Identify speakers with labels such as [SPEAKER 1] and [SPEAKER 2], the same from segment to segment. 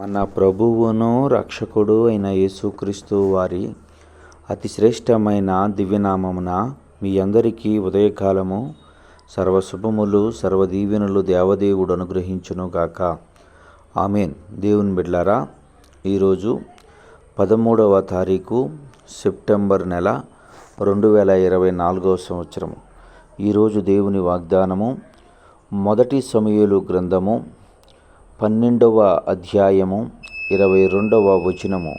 [SPEAKER 1] మన ప్రభువును రక్షకుడు అయిన యేసుక్రీస్తు వారి అతి శ్రేష్టమైన దివ్యనామమున మీ అందరికీ ఉదయకాలము. సర్వశుభములు సర్వదీవెనులు దేవదేవుడు అనుగ్రహించును గాక. ఆమెన్. దేవుని బిడ్లారా ఈరోజు పదమూడవ తారీఖు సెప్టెంబర్ నెల రెండు వేల ఇరవై నాలుగవ సంవత్సరం ఈరోజు దేవుని వాగ్దానము మొదటి సమయలు గ్రంథము పన్నెండవ అధ్యాయము ఇరవై రెండవ వచనము.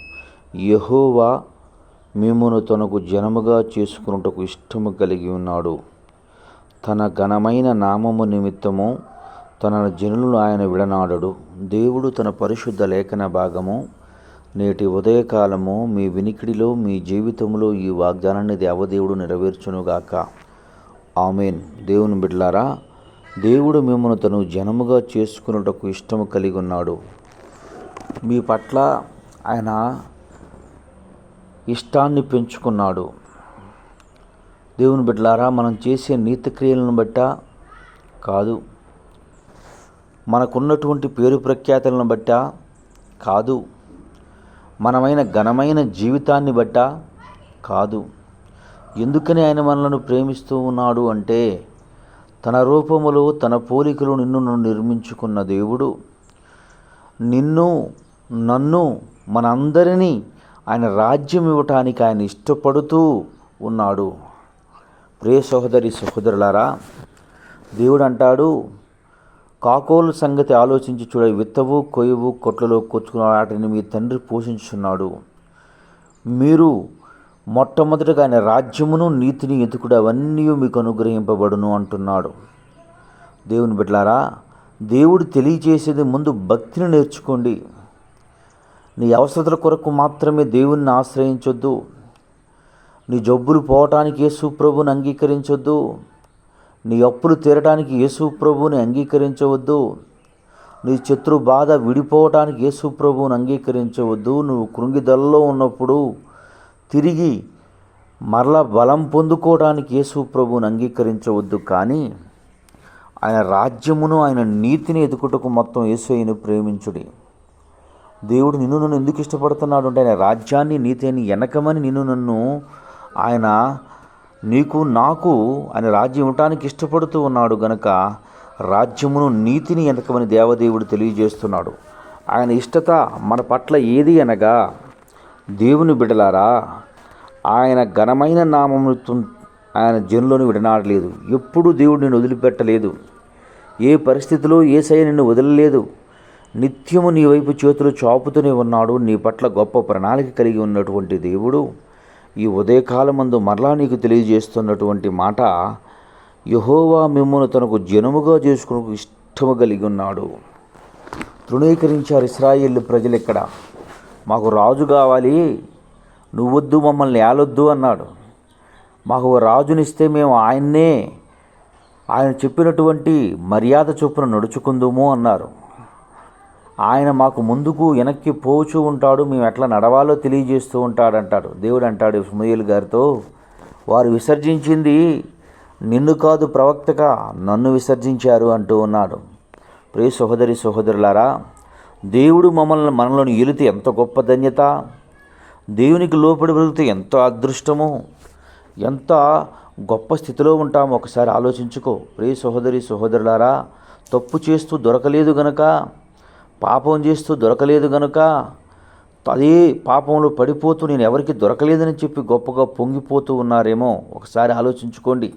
[SPEAKER 1] యహోవా మిమ్మును తనకు జనముగా చేసుకున్నటకు ఇష్టము కలిగి ఉన్నాడు. తన ఘనమైన నామము నిమిత్తము తన జనులను ఆయన విడనాడడు. దేవుడు తన పరిశుద్ధ లేఖన భాగము నేటి ఉదయకాలము మీ వినికిడిలో మీ జీవితంలో ఈ వాగ్దానాన్ని దేవదేవుడు నెరవేర్చునుగాక. ఆమెన్. దేవుని బిడ్లారా దేవుడు మిమ్మల్ని తను జనముగా చేసుకున్నటకు ఇష్టము కలిగి ఉన్నాడు. మీ పట్ల ఆయన ఇష్టాన్ని పెంచుకున్నాడు. దేవుని బిడ్డలారా మనం చేసే నీతిక్రియలను బట్ట కాదు. మనకున్నటువంటి పేరు ప్రఖ్యాతులను బట్ట కాదు. మనమైన ఘనమైన జీవితాన్ని బట్ట కాదు. ఎందుకని ఆయన మనలను ప్రేమిస్తూ ఉన్నాడు అంటే తన రూపములు తన పోలికలు నిన్ను నిర్మించుకున్న దేవుడు. నిన్ను నన్ను మనందరినీ ఆయన రాజ్యం ఇవ్వటానికి ఆయన ఇష్టపడుతూ ఉన్నాడు. ప్రియ సహోదరి సహోదరులారా దేవుడు అంటాడు కాకోలు సంగతి ఆలోచించి చూడ విత్తవు కొయ్యవు కొట్లలో కొచ్చుకున్న వాటిని మీ తండ్రి పోషించున్నాడు మీరు మొట్టమొదటిగా ఆయన రాజ్యమును నీతిని ఎతుకుడు అవన్నీ మీకు అనుగ్రహింపబడును అంటున్నాడు. దేవుని బిడ్డలారా దేవుడు తెలియచేసేది ముందు భక్తిని నేర్చుకోండి. నీ అవసరతల కొరకు మాత్రమే దేవుణ్ణి ఆశ్రయించొద్దు. నీ జబ్బులు పోవటానికి యేసు ప్రభుని అంగీకరించొద్దు. నీ అప్పులు తీరటానికి యేసు ప్రభుని అంగీకరించవద్దు. నీ శత్రు బాధ విడిపోవటానికి యేసు ప్రభువుని అంగీకరించవద్దు. నువ్వు కృంగిదల్లో ఉన్నప్పుడు తిరిగి మరల బలం పొందుకోవడానికి యేసు ప్రభువుని అంగీకరించవద్దు. కానీ ఆయన రాజ్యమును ఆయన నీతిని ఎదుకుటకు మొత్తం యేసయ్యను ప్రేమించుడి. దేవుడు నిన్ను నన్ను ఎందుకు ఇష్టపడుతున్నాడు అంటే ఆయన రాజ్యాన్ని నీతిని వెనకమని నిన్ను నన్ను ఆయన నీకు నాకు ఆయన రాజ్యం ఇవ్వటానికి ఇష్టపడుతూ ఉన్నాడు గనక రాజ్యమును నీతిని వెనకమని దేవదేవుడు తెలియజేస్తున్నాడు. ఆయన ఇష్టత మన పట్ల ఏది అనగా దేవుని బిడలారా ఆయన ఘనమైన నామము ఆయన జనులను విడనాడలేదు. ఎప్పుడూ దేవుడు నిన్ను వదిలిపెట్టలేదు. ఏ పరిస్థితిలో ఏ నిన్ను వదలలేదు. నిత్యము నీ వైపు చేతులు చాపుతూనే ఉన్నాడు. నీ పట్ల గొప్ప ప్రణాళిక కలిగి ఉన్నటువంటి దేవుడు ఈ ఉదయకాలమందు మరలా నీకు తెలియజేస్తున్నటువంటి మాట యహోవా మిమ్మల్ని తనకు జనముగా చేసుకుని ఇష్టము కలిగి ఉన్నాడు. తృణీకరించారు ఇస్రాయేల్ ప్రజలు ఇక్కడ మాకు రాజు కావాలి. నువ్వొద్దు మమ్మల్ని ఏలొద్దు అన్నాడు. మాకు రాజునిస్తే మేము ఆయన్నే ఆయన చెప్పినటువంటి మర్యాద చొప్పున నడుచుకుందుము అన్నారు. ఆయన మాకు ముందుకు వెనక్కి పోచూ ఉంటాడు మేము ఎట్లా నడవాలో తెలియజేస్తూ ఉంటాడంటాడు. దేవుడు అంటాడు సుమయ్యలు గారితో వారు విసర్జించింది నిన్ను కాదు ప్రవక్తగా నన్ను విసర్జించారు అంటూ ఉన్నాడు. ప్రియ సహోదరి సహోదరులారా దేవుడు మమ్మల్ని మనలోని ఎలితే ఎంత గొప్ప ధన్యత? దేవునికి లోపడి బ్రతికితే ఎంత అదృష్టము? ఎంత గొప్ప స్థితిలో ఉంటామో? ఒకసారి ఆలోచించుకో. రే సహోదరి సహోదరులారా తప్పు చేస్తూ దొరకలేదు గనక పాపం చేస్తూ దొరకలేదు గనక అదే పాపంలో పడిపోతూ నేను ఎవరికి దొరకలేదని చెప్పి గొప్పగా పొంగిపోతూ ఉన్నారేమో ఒకసారి ఆలోచించుకోండి.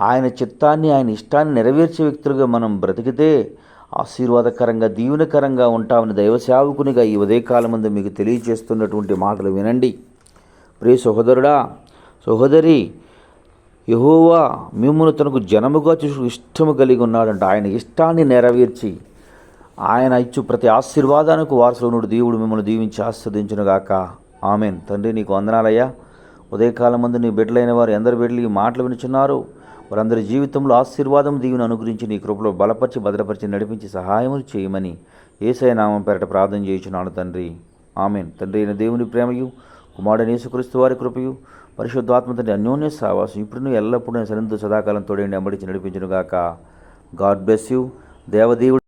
[SPEAKER 1] ఆయన చిత్తాన్ని ఆయన ఇష్టాన్ని నెరవేర్చే వ్యక్తులుగా మనం బ్రతికితే ఆశీర్వాదకరంగా దీవెనకరంగా ఉంటామని దైవ సేవకునిగా ఈ ఉదయకాలం ముందు మీకు తెలియజేస్తున్నటువంటి మాటలు వినండి. ప్రియ సహోదరుడా సహోదరి యహోవా మిమ్మల్ని తనకు జనముగా చూసి ఇష్టము కలిగి ఉన్నాడంట. ఆయన ఇష్టాన్ని నెరవేర్చి ఆయన ఇచ్చు ప్రతి ఆశీర్వాదానికి వారసునుడు దేవుడు మిమ్మల్ని దీవించి ఆస్వాదించునుగాక ఆమెన్. తండ్రి నీకు వందనాలయ్యా. ఉదయకాలం ముందు నీ బిడ్డలైన వారు ఎందరు బిడ్డలు ఈ మాటలు వినుచున్నారు? వారందరి జీవితంలో ఆశీర్వాదం దీవుని అనుగ్రహించి నీ కృపలో బలపరిచి భద్రపరిచి నడిపించి సహాయములు చేయమని ఏసయ నామం పేరట ప్రార్థన చేయుచున్నాను తండ్రి. ఆమెన్. తండ్రి అయిన దేవుని ప్రేమయు కుమారుడు యేసుక్రీస్తు వారి కృపయు పరిశుద్ధాత్మ తండ్రి అన్యోన్య సావాసం ఇప్పుడు ఎల్లప్పుడూ సరితో సదాకాలం తోడేండి అంబడించి నడిపించునుగాక. God bless you. దేవదేవుడు